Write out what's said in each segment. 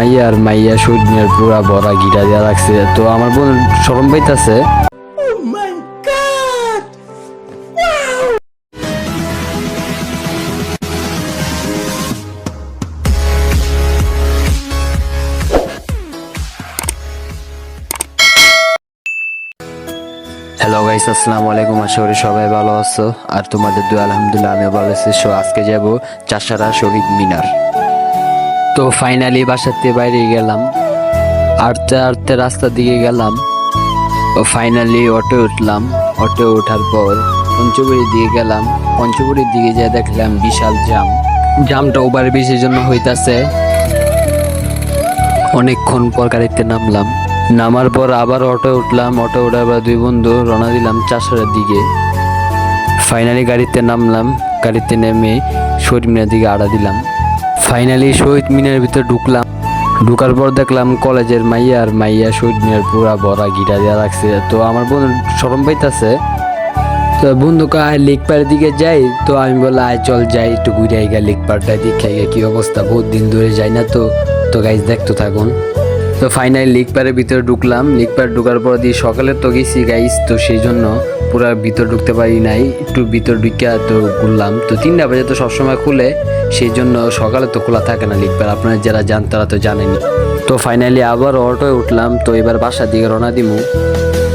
মাইয়া আর মাইয়া মিনার পুরা ভরা গিরা দেওয়া রাখছে। তো আমার বোন সরম পাইতাছে। হ্যালো গাইস আসসালামু আলাইকুম। আশা করি সবাই ভালো আছো। আর তোমাদের দু আলহামদুলিল্লাহ আমি ভালো আছি। সো আজকে যাব চাষারা শহীদ মিনার। তো ফাইনালি বাসাতে বাইরে গেলাম। আটতে আটতে রাস্তার দিকে গেলাম। তো ফাইনালি অটো উঠলাম। অটো ওঠার পর পঞ্চপুরির দিকে গেলাম। পঞ্চপুরির দিকে যেয়ে দেখলাম বিশাল জাম। জামটা ওভার ব্রিজের জন্য হইতাছে। অনেকক্ষণ পর গাড়িতে নামলাম। নামার পর আবার অটো উঠলাম। অটো উঠার পর দুই বন্ধু রওনা দিলাম চাষারের দিকে। ফাইনালি গাড়িতে নামলাম। গাড়িতে নেমে মিনার দিকে আড়া দিলাম। ফাইনালি শহীদ মিনার ভিতরে ঢুকলাম। ঢুকার পর দেখলাম কলেজের মাইয়া আর মাইয়া শহীদ মিনার পুরা ভরা গিটা দেওয়া লাগছে তো আমার বোন সরম পাইতাছে। তো বন্ধুকে আয় লেক পাড়ের দিকে যাই। তো আমি বললাম, আয় চল যাই, একটু ঘুরে আইগা লেক পাড়টা, দেখে আইগা কি অবস্থা। বহুত দিন ধরে যাই না তো। তো গাইজ দেখতে থাকুন। তো ফাইনালি লেক পাড়ের ভিতরে ঢুকলাম। লেক পাড় ঢুকার পর দিয়ে সকালে তো গেছি গাইস তো সেই জন্য পুরো ভিতর ঢুকতে পারি নাই। একটু ভিতর ঢুকিয়া তো ঘুরলাম। তো তিনটা বাজে তো সবসময় খুলে সেই জন্য সকালে তো খোলা থাকে না লেক পাড় আপনারা যারা জান তারা তো জানেনি তো ফাইনালি আবার অটোয় উঠলাম। তো এবার বাসার দিকে রওনা দিমু।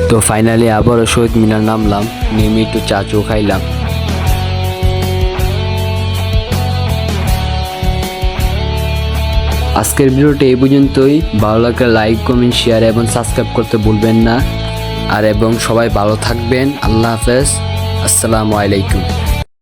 তো ফাইনালি আবার শহীদ মিনার নামলাম। নেমে একটু চা চো খাইলাম। আজকের ভিডিওটা এই পর্যন্তই। ভালো লাগলে লাইক কমেন্ট শেয়ার এবং সাবস্ক্রাইব করতে ভুলবেন না। আর এবং সবাই ভালো থাকবেন। আল্লাহ হাফেজ। আসসালামু আলাইকুম।